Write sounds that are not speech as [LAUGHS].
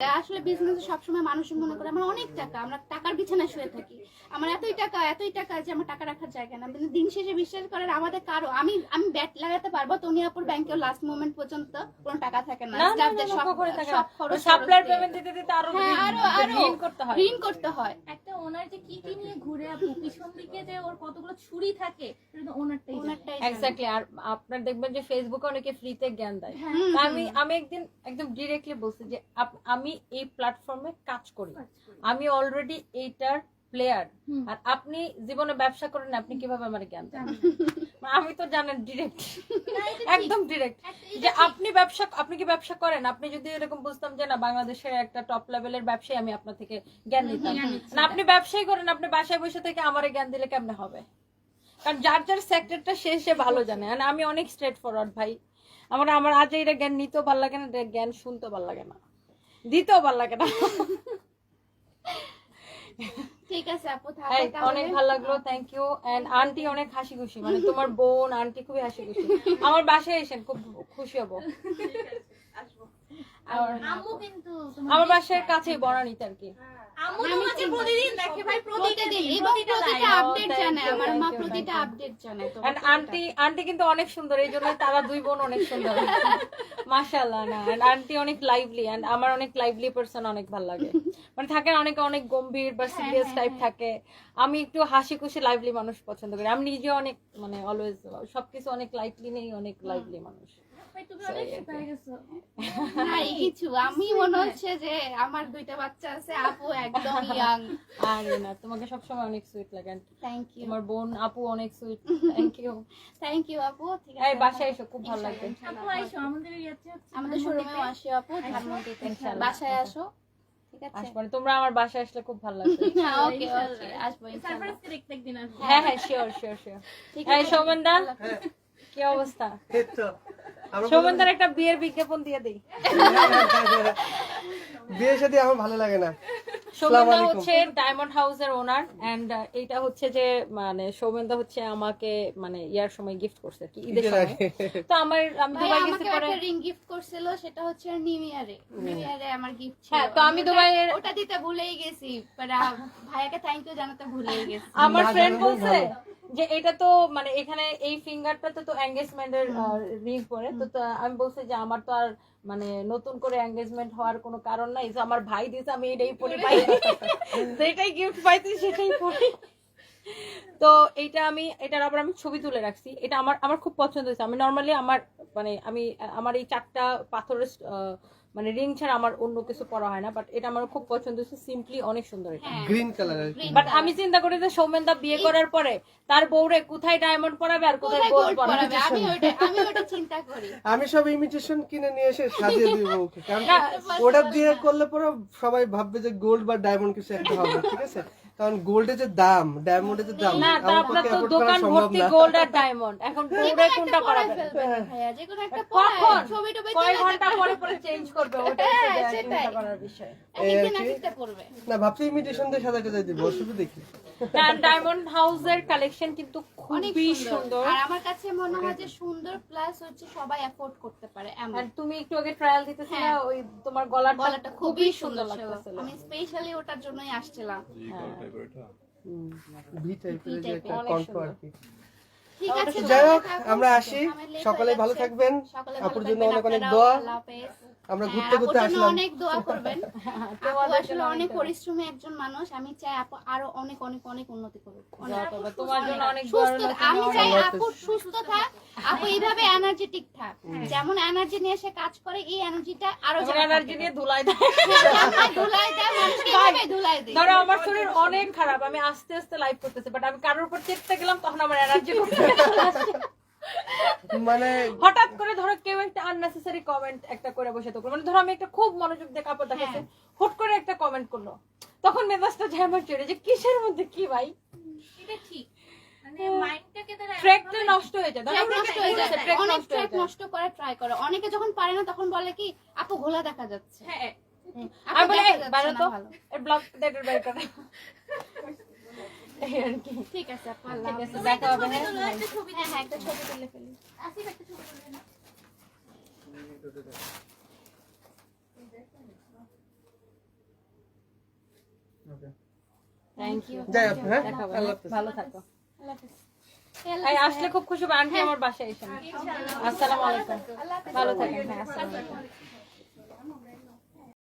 আসলে বিজনেসে সবসময় মানুষ মনে করে আমার অনেক টাকা আমরা টাকার বিছানায় শুয়ে থাকি। আমার এতই টাকা এতই টাকা যে আমার টাকা রাখার জায়গা না। কিন্তু দিন শেষে বিশ্বাস করেন আমাদের কারও আমি আমি ব্যাট লাগাতে পারব তনিয়াপুর ব্যাংকেও লাস্ট মোমেন্ট পর্যন্ত কোনো টাকা থাকে না। না, না, Staffদের না, সব সব খরচ সাপ্লায়ার পেমেন্ট দিতে দিতে আরও ঋণ- আরও আরও ঋণ করতে হয়। ঋণ করতে হয়। একটা ওনার যে কি কি নিয়ে ঘুরে আপু পিছন দিকে যে ওর কতগুলো ছুরি থাকে সেটা ওনারটাই ওনারটাই এক্স্যাক্টলি আর আপনার দেখবেন যে ফেসবুকে অনেকে ফ্রিতে জ্ঞান দেয়। হ্যাঁ। আমি আমি একদিন একদম ডিরেক্টলি বলছি যে আপ- আমি এই প্ল্যাটফর্মে কাজ করি। আমি অলরেডি এইটার প্লেয়ার আর আপনি জীবনে ব্যবসা করেন আপনি কীভাবে আমার জ্ঞান আমি তো জানেন ডিরেক্ট। একদম ডিরেক্ট যে আপনি ব্যবসা আপনি কি ব্যবসা করেন? আপনি যদি এরকম বুঝতাম যে না বাংলাদেশের একটা টপ লেভেলের ব্যবসায়ী আমি আপনার থেকে জ্ঞান নিতাম। না আপনি ব্যবসায়ী করেন আপনি বাসায় বসে থেকে আমার জ্ঞান দিলে কেমনে হবে? কারণ যার যার সেক্টরটা সে সে ভালো জানে। আর আমি অনেক স্ট্রেট ফরওয়ার্ড ভাই। আমার আমার আজ এটা জ্ঞান নিতেও ভালো লাগে না এটা জ্ঞান শুনতেও ভালো লাগে না। দিতেও ভালো লাগে না। ঠিক আছে আপু থাকো অনেক ভালো লাগল থ্যাংক ইউ এন্ড আন্টি অনেক হাসি খুশি মানে [LAUGHS] তোমার বোন আন্টি খুবই হাসি খুশি আমার বাসায় এসেন খুব খুশি হব। আর- আম্মু কিন্তু আমার বাসায় বাসার। কাছেই বনানীতে আর কি। আম্মু আমি তোমাকে প্রতিদিন দেখে ভাই প্রতিটা দিন এবং প্রতিটা প্রতিটা আপডেট thank আমার মা প্রতিটা আপডেট জানে আন্টি আন্টি কিন্তু অনেক সুন্দর এই জন্য তারা দুই বোন অনেক সুন্দর। মাশাআল্লাহ না আন্টি অনেক লাইভলি এন্ড আমার অনেক লাইভলি পারসন অনেক ভালো লাগে। মানে থাকে অনেকে অনেক গম্ভীর বা সিরিয়াস হ্যাঁ, টাইপ হ্যাঁ। থাকে। আমি একটু হাসি খুশি লাইভলি মানুষ পছন্দ করি। আমি নিজে অনেক মানে অলওয়েজ সবকিছু অনেক লাইটলি নেই অনেক লাইভলি মানুষ। [LAUGHS] কিছু আমি মনে হচ্ছে যে আমার দুইটা বাচ্চা আছে আপু একদম ইয়াং আরে না তোমাকে সবসময় অনেক সুইট লাগে। থ্যাংক ইউ তোমার বোন আপু অনেক sweet thank you thank you আপু ঠিক এই বাসায় এসো খুব ভালো লাগবে আপু আইসো আমাদের ইয়াতে হচ্ছে। আমাদের শোরুমেও আসো আপু ধানমন্ডিতে বাসায় আসো ঠিক আছে? আসবে তোমরা আমার বাসায় আসলে খুব ভালো লাগবে। [LAUGHS] হ্যাঁ ওকে ওকে আসব সারপ্রাইজ দেখতে একদিন আসব। হ্যাঁ হ্যাঁ শিওর শিওর শিওর ঠিক এই আছে। সৌমনদা কি অবস্থা? এই তো। আমরা সৌমনদার একটা বিয়ের বিজ্ঞাপন দিয়ে দেই। [LAUGHS] বিয়ে সাথে আমার ভালো লাগে না। সৌমেন্দা হচ্ছে ডায়মন্ড হাউসের ওনার এন্ড এইটা হচ্ছে যে মানে সৌমেন্দা হচ্ছে আমাকে মানে ইয়ার সময় গিফট করছে কি ঈদের সময়। তো আমার আমি দুবাই গেছি পরে রিং গিফট করছিল সেটা হচ্ছে নিউ ইয়ারে নিউ ইয়ারে আমার গিফট ছিল। হ্যাঁ, তো আমি দুবাইয়ের- ওটা দিতে ভুলেই গেছি বাট ভাইয়াকে থ্যাংক ইউ জানাতে ভুলেই গেছি। আমার ফ্রেন্ড বলছে। যে এটা তো মানে এখানে এই ফিঙ্গারটা তো এঙ্গেজমেন্টের রিং পরে। তো আমি বলছি যে আমার তো আর মানে নতুন করে এঙ্গেজমেন্ট হওয়ার কোনো কারণ নাই। যে আমার ভাই দিয়েছে আমি এটাই পরে পাই [LAUGHS] যেটাই গিফট পাইছি সেটাই পরে। তো এইটা আমি এটার আবার আমি ছবি তুলে রাখছি। এটা আমার আমার খুব পছন্দ হয়েছে। আমি নর্মালি আমার মানে আমি আমার এই চারটা পাথরের মানে রিং ছাড়া আমার অন্য কিছু পরা হয় না বাট এটা আমার খুব পছন্দ হয়েছে। সিম্পলি অনেক সুন্দর এটা। হ্যাঁ গ্রিন কালার বাট আমি চিন্তা করি যে সৌমেনদা বিয়ে করার পরে তার বউরে কোথায় ডায়মন্ড পরাবে আর কোথায় গোল্ড পরাবে? পরাবে? আমি ওটা আমি ওটা চিন্তা করি। আমি সব ইমিটেশন কিনে নিয়ে এসে সাজিয়ে দিব ওকে কারণ ওটা দিয়ে করলে পরে সবাই ভাববে যে গোল্ড বা ডায়মন্ড কিছু একটা হবে ঠিক আছে? কারণ গোল্ডের যে দাম ডায়মন্ডের যে দাম না আপনার তো দোকান ভর্তি গোল্ড আর ডায়মন্ড এখন যেকোনো কোনটা পরায় পরাবে ফেলবেন ভাইয়া একটা কখন? ছবি টবি কয় ঘণ্টা পরে পরে চেঞ্জ করবে? ওটা হচ্ছে হ্যাঁ, যে সেটাই। চিন্তা করার বিষয়। একদিন কি। একটা না ভাবছি ইমিটেশন দিয়ে সাজাতে যাই দিব শুধু দেখি। ডায়মন্ড হাউসের কালেকশন কিন্তু খুবই সুন্দর। সুন্দর। আর আমার কাছে মনে হয় যে সুন্দর প্লাস হচ্ছে সবাই অ্যাফোর্ড করতে পারে এমন। আর তুমি একটু আগে ট্রায়াল দিতেছিলে হ্যাঁ। ওই তোমার গলাটা গলাটা খুবই সুন্দর লাগতেছিল। লাগছিল আমি স্পেশালি ওটার জন্যই আসছিলাম। ভি টাইপের যে একটা অনেক আর কি। যাই হোক আমরা আসি। সকালে ভালো থাকবেন। আপুর জন্য অনেক অনেক দোয়া। আমরা হ্যাঁ, ঘুরতে ঘুরতে আসলাম। অনেক দোয়া করবেন। [LAUGHS] আপু আসলে অনেক পরিশ্রমী একজন মানুষ। আমি চাই আপু আরও অনেক অনেক অনেক উন্নতি করুক। তোমার জন্য অনেক আমি চাই আপু সুস্থ থাক আপু এইভাবে এনার্জেটিক থাক। যেমন এনার্জি নিয়ে সে কাজ করে এই এনার্জিটা আরও এনার্জি নিয়ে ধুলাই দেয় ধুলাই দেয়। মানুষকে এইভাবে ধুলাই দেয় ধরো আমার শরীর অনেক খারাপ আমি আস্তে আস্তে লাইভ করতেছি বাট আমি কারোর উপর চেপতে গেলাম তখন আমার এনার্জি মানে হঠাৎ করে ধরো কেউ একটা আননেসেসারি কমেন্ট একটা করে বসে থাকল। মানে ধরো আমি একটা খুব মনোযোগ দিয়ে কাপড় দেখাচ্ছি হুট করে একটা কমেন্ট করল। তখন মেজাজটা চড়ে যে কিসের মধ্যে কি ভাই? এটা ঠিক। মানে ট্র্যাকটা নষ্ট হয়ে যায় নষ্ট হয়ে অনেক ট্র্যাক নষ্ট করার ট্রাই করে। অনেকে যখন পারে না তখন বলে কি আপু ঘোলা দেখা যাচ্ছে। হ্যাঁ। আমি বলি ভালো। এর ব্লগ ডেটের বাইরে করে এই আর কি। ঠিক আছে ঠিক আছে দেখা হবে হ্যাঁ? তুলো একটা ছবি হ্যাঁ হ্যাঁ একটা ছবি তুলে ফেলি। একটা ছবি তুলে না। ভালো থাকো। আসলে খুব খুশি হবে আন্টি আমার বাসায় এসে। আসসালামু আলাইকুম। ভালো থাকেন হ্যাঁ আসসালামু আলাইকুম।